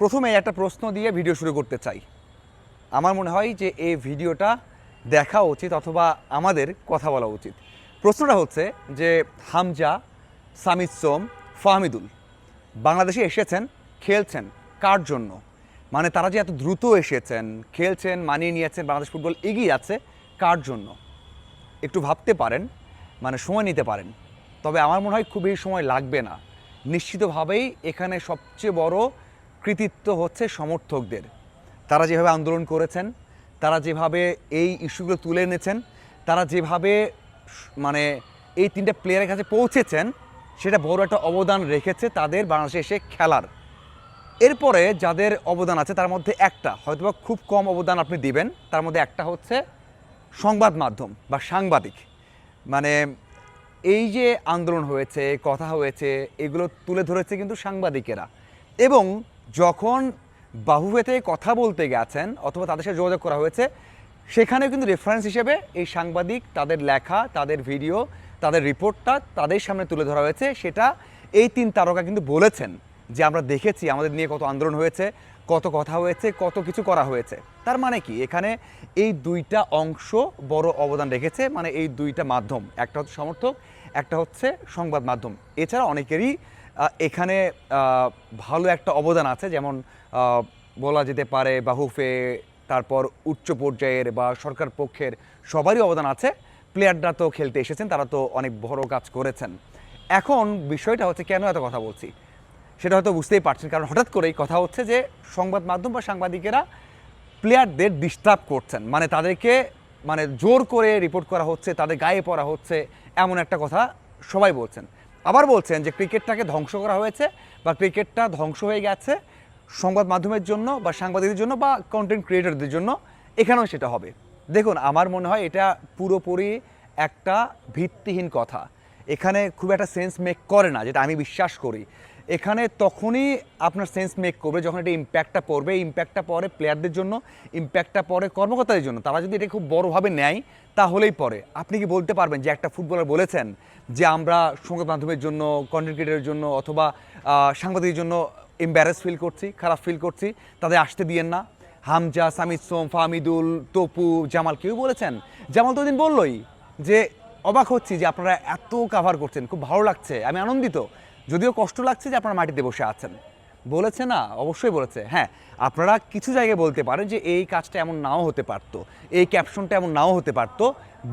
প্রথমে একটা প্রশ্ন দিয়ে ভিডিও শুরু করতে চাই। আমার মনে হয় যে এই ভিডিওটা দেখা উচিত অথবা আমাদের কথা বলা উচিত। প্রশ্নটা হচ্ছে যে হামজা, সামিদ সোম, ফাহমিদুল বাংলাদেশে এসেছেন, খেলছেন কার জন্য? মানে তারা যে এত দ্রুত এসেছেন, খেলছেন, মানিয়ে নিয়েছেন, বাংলাদেশ ফুটবল এগিয়ে যাচ্ছে কার জন্য? একটু ভাবতে পারেন মানে সময় নিতে পারেন। তবে আমার মনে হয় খুব বেশি সময় লাগবে না। নিশ্চিতভাবেই এখানে সবচেয়ে বড় কৃতিত্ব হচ্ছে সমর্থকদের। তারা যেভাবে আন্দোলন করেছেন, তারা যেভাবে এই ইস্যুগুলো তুলে এনেছেন, তারা যেভাবে মানে এই তিনটা প্লেয়ারের কাছে পৌঁছেছেন, সেটা বড় একটা অবদান রেখেছে তাদের বাংলাদেশে এসে খেলার। এরপরে যাদের অবদান আছে, তার মধ্যে একটা, হয়তোবা খুব কম অবদান আপনি দিবেন, তার মধ্যে একটা হচ্ছে সংবাদ মাধ্যম বা সাংবাদিক। মানে এই যে আন্দোলন হয়েছে, কথা হয়েছে, এগুলো তুলে ধরেছে কিন্তু সাংবাদিকেরা। এবং যখন বাহুভেতে কথা বলতে গেছেন অথবা তাদের সাথে যোগাযোগ করা হয়েছে, সেখানেও কিন্তু রেফারেন্স হিসেবে এই সাংবাদিক, তাদের লেখা, তাদের ভিডিও তাদের রিপোর্টটা তাদের সামনে তুলে ধরা হয়েছে। সেটা এই তিন তারকা কিন্তু বলেছেন যে আমরা দেখেছি আমাদের নিয়ে কত আন্দোলন হয়েছে, কত কথা হয়েছে, কত কিছু করা হয়েছে। তার মানে কি? এখানে এই দুইটা অংশ বড় অবদান রেখেছে। মানে এই দুইটা মাধ্যম, একটা হচ্ছে সমর্থক, একটা হচ্ছে সংবাদ মাধ্যম। এছাড়া অনেকেরই এখানে ভালো একটা অবদান আছে, যেমন বলা যেতে পারে বাহুফে, তারপর উচ্চ পর্যায়ের বা সরকার পক্ষের সবারই অবদান আছে। প্লেয়াররা তো খেলতে এসেছেন, তারা তো অনেক বড় কাজ করেছেন। এখন বিষয়টা হচ্ছে কেন এত কথা বলছি? সেটা হয়তো বুঝতেই পারছেন, কারণ হঠাৎ করেই কথা হচ্ছে যে সংবাদ মাধ্যম বা সাংবাদিকেরা প্লেয়ারদের ডিস্টার্ব করছেন। মানে তাদেরকে মানে জোর করে রিপোর্ট করা হচ্ছে, তাদের গায়ে পড়া হচ্ছে, এমন একটা কথা সবাই বলছেন। আবার বলছেন যে ক্রিকেটটাকে ধ্বংস করা হয়েছে বা ক্রিকেটটা ধ্বংস হয়ে গেছে সংবাদ মাধ্যমের জন্য বা সাংবাদিকদের জন্য বা কন্টেন্ট ক্রিয়েটরদের জন্য। এখানেও সেটা হবে। দেখুন, আমার মনে হয় এটা পুরোপুরি একটা ভিত্তিহীন কথা। এখানে খুব একটা সেন্স মেক করে না, যেটা আমি বিশ্বাস করি। এখানে তখনই আপনার সেন্স মেক করবে যখন এটা ইম্প্যাক্টটা পড়বে। ইম্প্যাক্টটা পরে প্লেয়ারদের জন্য ইম্প্যাক্টটা পরে কর্মকর্তাদের জন্য। তারা যদি এটা খুব বড়োভাবে নেয়, তাহলেই পরে আপনি কি বলতে পারবেন যে একটা ফুটবলার বলেছেন যে আমরা সংবাদ মাধ্যমের জন্য কন্টেন্ট ক্রিয়েটারের জন্য অথবা সাংবাদিকের জন্য এম্বারেস ফিল করছি, খারাপ ফিল করছি, তাদের আসতে দিয়েন না। হামজা, সামিদ সোম, ফাহমিদুল, তপু, জামাল কেউ বলেছেন? জামাল তো দিন বললই যে, অবাক হচ্ছি যে আপনারা এত কাভার করছেন, খুব ভালো লাগছে, আমি আনন্দিত। যদিও কষ্ট লাগছে যে আপনারা মাটিতে বসে আছেন। বলেছে না, অবশ্যই বলেছে। হ্যাঁ আপনারা কিছু জায়গায় বলতে পারেন যে এই কাজটা এমন নাও হতে পারতো, এই ক্যাপশনটা এমন নাও হতে পারতো,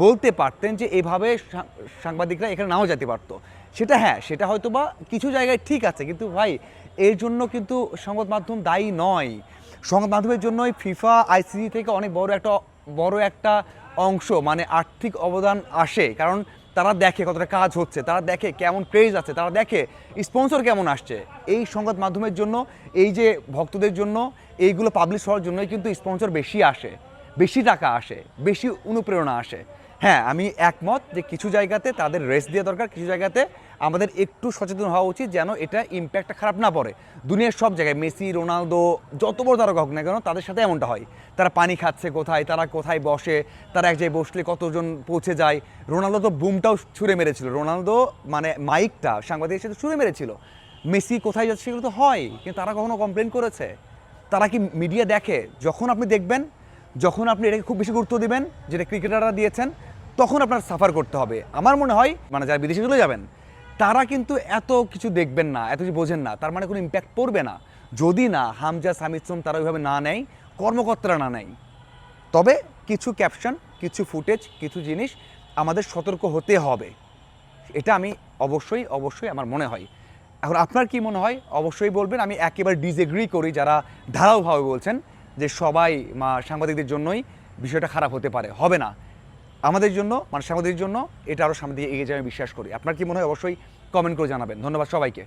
বলতে পারতেন যে এভাবে সাংবাদিকরা এখানে নাও যেতে পারতো। সেটা হ্যাঁ সেটা হয়তো বা কিছু জায়গায় ঠিক আছে, কিন্তু ভাই, এর জন্য কিন্তু সংবাদ মাধ্যম দায়ী নয়। সংবাদ মাধ্যমের জন্যই ফিফা আইসিসি থেকে অনেক বড় একটা বড় একটা অংশ মানে আর্থিক অবদান আসে। কারণ তারা দেখে কতটা কাজ হচ্ছে, তারা দেখে কেমন ক্রেজ আছে, তারা দেখে স্পন্সর কেমন আসছে। এই সংবাদ মাধ্যমের জন্য, এই যে ভক্তদের জন্য, এইগুলো পাবলিশ হওয়ার জন্যই কিন্তু স্পন্সর বেশি আসে, বেশি টাকা আসে, বেশি অনুপ্রেরণা আসে। হ্যাঁ আমি একমত যে কিছু জায়গাতে তাদের রেস্ট দেওয়া দরকার, কিছু জায়গাতে আমাদের একটু সচেতন হওয়া উচিত যেন এটা ইম্প্যাক্টটা খারাপ না পড়ে। দুনিয়ার সব জায়গায় মেসি, রোনালদো, যত বড় তারকা হোক না কেন, তাদের সাথে এমনটা হয়। তারা পানি খাচ্ছে কোথায়, তারা কোথায় বসে, তারা এক জায়গায় বসলে কতজন পৌঁছে যায়। রোনালদো তো বুমটাও ছুঁড়ে মেরেছিল। রোনালদো মানে মাইকটা সাংবাদিকের সাথে ছুঁড়ে মেরেছিল। মেসি কোথায় যাচ্ছে সেগুলো তো হয়, কিন্তু তারা কখনো কমপ্লেন করেছে। তারা কি মিডিয়া দেখে? যখন আপনি দেখবেন, যখন আপনি এটাকে খুব বেশি গুরুত্ব দিবেন, যেটা ক্রিকেটাররা দিয়েছেন তখন আপনার সাফার করতে হবে। আমার মনে হয় মানে যারা বিদেশে চলে যাবেন, তারা কিন্তু এত কিছু দেখবেন না, এত কিছু বোঝেন না, তার মানে কোনো ইম্প্যাক্ট পড়বে না। যদি না, হামজা, সামিদ সোম তারা ওইভাবে না নেয়, কর্মকর্তারা না নেয়। তবে কিছু ক্যাপশন কিছু ফুটেজ কিছু জিনিস আমাদের সতর্ক হতে হবে। এটা আমি অবশ্যই অবশ্যই আমার মনে হয়। এখন আপনার কি মনে হয়? অবশ্যই বলবেন, আমি একেবারে ডিসএগ্রি করি যারা ধারাওভাবে বলছেন যে সবাই সাংবাদিকদের জন্যই বিষয়টা খারাপ হতে পারে, হবে না। আমাদের জন্য মানে সাংবাদিকদের জন্য, এটা আরও সামনে দিয়ে এগিয়ে যাবে বিশ্বাস করি। আপনার কি মনে হয়? অবশ্যই কমেন্ট করে জানাবেন। ধন্যবাদ সবাইকে।